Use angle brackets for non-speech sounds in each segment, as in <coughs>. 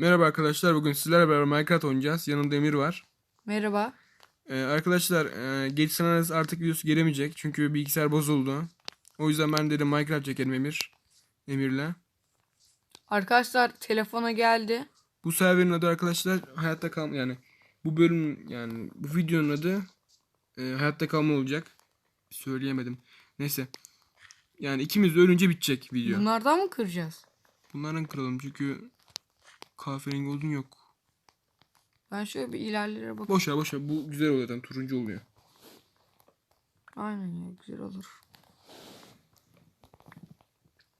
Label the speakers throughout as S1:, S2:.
S1: Merhaba arkadaşlar. Bugün sizlerle beraber Minecraft oynayacağız. Yanımda Emir var.
S2: Merhaba.
S1: Ee, arkadaşlar e, geç sanarız artık videosu gelemeyecek. Çünkü bilgisayar bozuldu. O yüzden ben dedim Minecraft çekelim Emir. Emir'le.
S2: Arkadaşlar telefona geldi.
S1: Bu serverin adı arkadaşlar hayatta kalma yani bu bölüm yani bu videonun adı e, hayatta kalma olacak. Söyleyemedim. Neyse. Yani ikimiz de ölünce bitecek video.
S2: Bunlardan mı kıracağız?
S1: Bunların kıralım çünkü kahverengi odun yok.
S2: Ben şöyle bir ilerlere bak.
S1: Boş ver boş ver. Bu güzel oluyor zaten. Turuncu oluyor.
S2: Aynen ya güzel olur.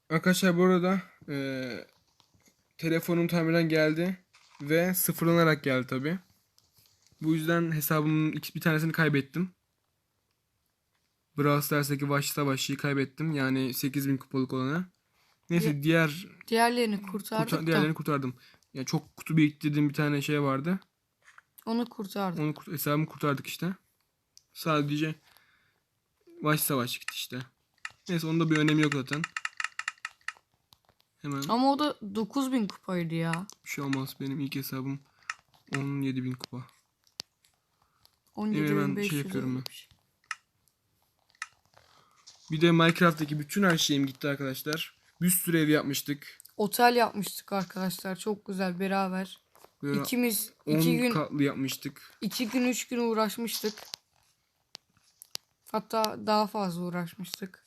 S1: Arkadaşlar bu arada eee telefonum tamamen geldi ve sıfırlanarak geldi tabi. Bu yüzden hesabımın bir tanesini kaybettim. Brawl Stars'taki Vahşi Savaşçı'yı kaybettim. Yani 8000 kupalık olanı. Neyse diğer
S2: Diğerlerini kurtardık
S1: kurtar, diğerlerini kurtardım. Yani çok kutu biriktirdiğim bir tane şey vardı.
S2: onu kurtardık.
S1: Onu kurt- hesabımı kurtardık işte. Sadece Vahşi Savaş gitti işte. Neyse onun da bir önemi yok zaten. Hemen
S2: Ama o da 9000 kupaydı ya.
S1: bir şey olmaz. Benim ilk hesabım 17.000 kupa.
S2: 17.500
S1: şey yapıyorum ben. Bir de Minecraft'taki bütün her şeyim gitti arkadaşlar. Bir sürü ev yapmıştık.
S2: Otel yapmıştık arkadaşlar. Çok güzel beraber.
S1: Böyle
S2: İkimiz
S1: 10
S2: iki gün
S1: katlı yapmıştık.
S2: iki gün üç gün uğraşmıştık. Hatta daha fazla uğraşmıştık.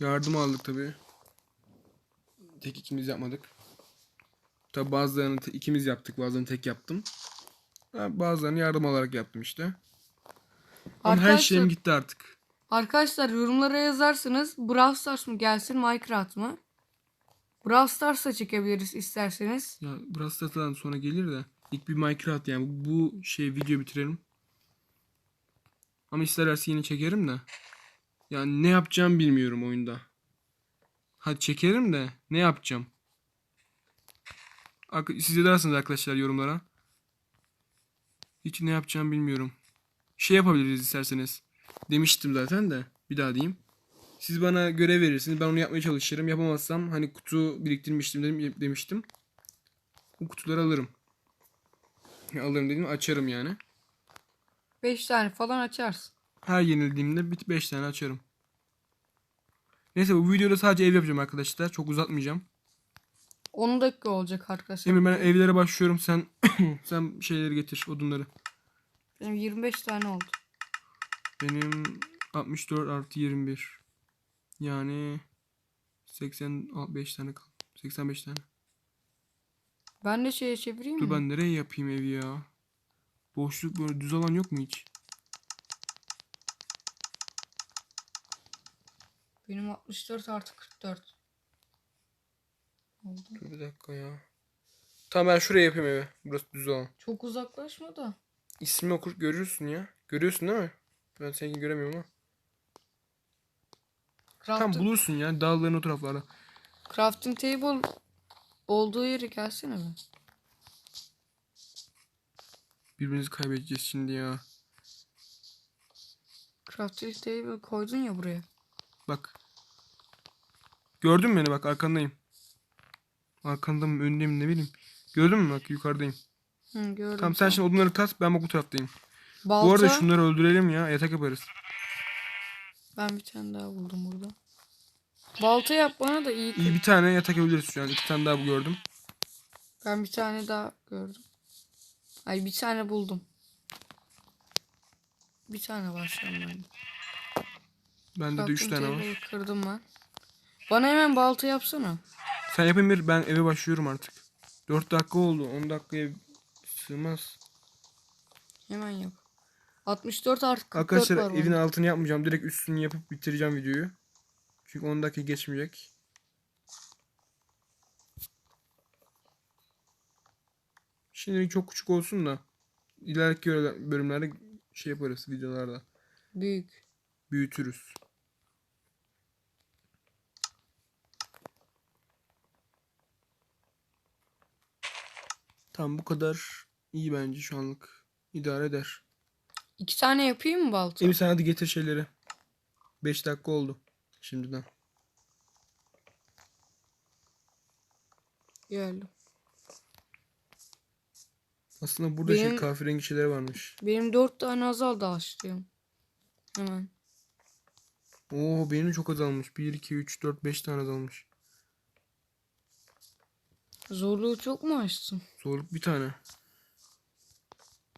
S1: Yardım aldık tabi. Tek ikimiz yapmadık. Tabi bazılarını te- ikimiz yaptık, bazılarını tek yaptım. Ben bazılarını yardım alarak yaptım işte. Ama her
S2: Arkadaşlar-
S1: şeyim gitti artık.
S2: Arkadaşlar yorumlara yazarsınız. Brawl Stars mı gelsin Minecraft mı? Brawl Stars'a çekebiliriz isterseniz.
S1: Ya Brawl Stars'tan sonra gelir de ilk bir Minecraft yani bu şey video bitirelim. Ama isterlerse yine çekerim de. Yani ne yapacağım bilmiyorum oyunda. Hadi çekerim de ne yapacağım? Siz yazarsınız arkadaşlar yorumlara. Hiç ne yapacağım bilmiyorum. Şey yapabiliriz isterseniz. Demiştim zaten de bir daha diyeyim. Siz bana görev verirsiniz. Ben onu yapmaya çalışırım. Yapamazsam hani kutu biriktirmiştim dedim, demiştim. Bu kutuları alırım. Alırım dedim açarım yani.
S2: 5 tane falan açarsın.
S1: Her yenildiğimde bir 5 tane açarım. Neyse bu videoda sadece ev yapacağım arkadaşlar. Çok uzatmayacağım.
S2: 10 dakika olacak arkadaşlar.
S1: Emir ben evlere başlıyorum. Sen <coughs> sen şeyleri getir odunları.
S2: Benim 25 tane oldu.
S1: Benim 64 artı 21. Yani 85 tane kaldı. 85 tane.
S2: Ben de şeye çevireyim
S1: Dur
S2: mi?
S1: ben nereye yapayım evi ya? Boşluk böyle düz alan yok mu hiç?
S2: Benim 64 artı 44. Oldu.
S1: Dur bir dakika ya. Tamam ben şuraya yapayım evi. Burası düz alan.
S2: Çok uzaklaşma da.
S1: İsmi okur görüyorsun ya. Görüyorsun değil mi? Ben seni göremiyorum ama. Tam
S2: Crafting,
S1: bulursun ya dağların o taraflarda.
S2: crafting table olduğu yere gelsene be.
S1: Birbirimizi kaybedeceğiz şimdi ya.
S2: Crafting table koydun ya buraya.
S1: Bak. Gördün mü beni bak arkandayım. Arkanda mı önündeyim ne bileyim. Gördün mü bak yukarıdayım.
S2: Hı, gördüm.
S1: Tamam sen şimdi odunları kas ben bak bu taraftayım.
S2: Balta.
S1: Bu arada şunları öldürelim ya yatak yaparız.
S2: Ben bir tane daha buldum burada. Balta yap bana da iyi.
S1: İyi bir tane yatak yapabiliriz şu an. İki tane daha bu gördüm.
S2: Ben bir tane daha gördüm. Ay bir tane buldum. Bir tane var şu an bende.
S1: Bende de üç tane var.
S2: Kırdım ben. Bana hemen balta yapsana.
S1: Sen yap Emir ben eve başlıyorum artık. 4 dakika oldu. 10 dakikaya sığmaz.
S2: Hemen yap. 64 artı 44
S1: Arkadaşlar
S2: var
S1: evin
S2: bende.
S1: altını yapmayacağım. Direkt üstünü yapıp bitireceğim videoyu. Çünkü 10 dakika geçmeyecek. Şimdilik çok küçük olsun da ileriki bölümlerde şey yaparız videolarda.
S2: Büyük.
S1: Büyütürüz. Tamam bu kadar iyi bence şu anlık. İdare eder.
S2: İki tane yapayım mı balta?
S1: Emir sen hadi getir şeyleri. 5 dakika oldu şimdiden.
S2: Geldim.
S1: Aslında burada şey
S2: Benim-
S1: kahverengi şeyler varmış.
S2: Benim dört tane azaldı açtım. Hemen.
S1: Oo benim çok azalmış. 1, 2, 3, 4, 5 tane azalmış.
S2: Zorluğu çok mu açtın?
S1: Zorluk bir tane.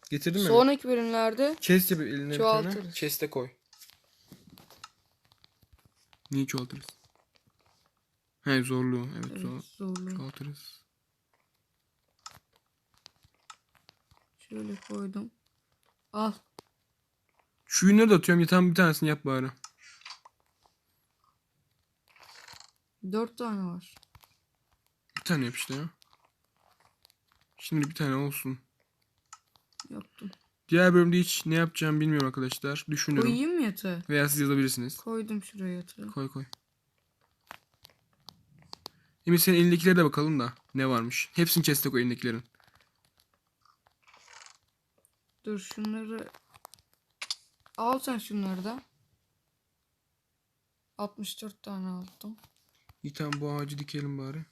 S1: Getirdin mi?
S2: Sonraki bölümlerde
S1: Chest yap eline bir tane.
S2: Çoğaltırız.
S1: Chest'e koy. Niye çoğaltırız? He zorluğu. Evet,
S2: evet,
S1: zor.
S2: zorluğu.
S1: Çoğaltırız.
S2: Şöyle koydum. Al.
S1: Şu ürünleri de atıyorum. Yatağın bir tanesini yap bari.
S2: Dört tane var.
S1: Bir tane yap işte ya. Şimdi bir tane olsun.
S2: Yaptım.
S1: Diğer bölümde hiç ne yapacağımı bilmiyorum arkadaşlar. Düşünüyorum.
S2: Koyayım mı yatağı?
S1: Veya siz yazabilirsiniz.
S2: Koydum şuraya yatağı.
S1: Koy koy. Emir senin elindekilere de bakalım da ne varmış. Hepsini chest'e koy elindekilerin.
S2: Dur şunları al sen şunları da. 64 tane aldım.
S1: İyi tamam bu ağacı dikelim bari.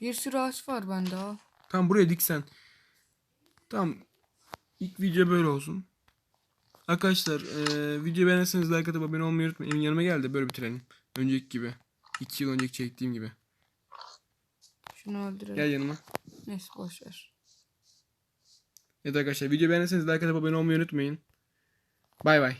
S2: Bir sürü ağaç var bende al.
S1: Tamam buraya diksen. Tamam. İlk video böyle olsun. Arkadaşlar eee video beğenirseniz like atıp abone olmayı unutmayın. Emin yanıma gel de böyle bitirelim. Önceki gibi. 2 yıl önceki çektiğim gibi.
S2: Şunu öldürelim.
S1: Gel yanıma.
S2: Neyse boş ver.
S1: Evet arkadaşlar video beğenirseniz like atıp abone olmayı unutmayın. Bay bay.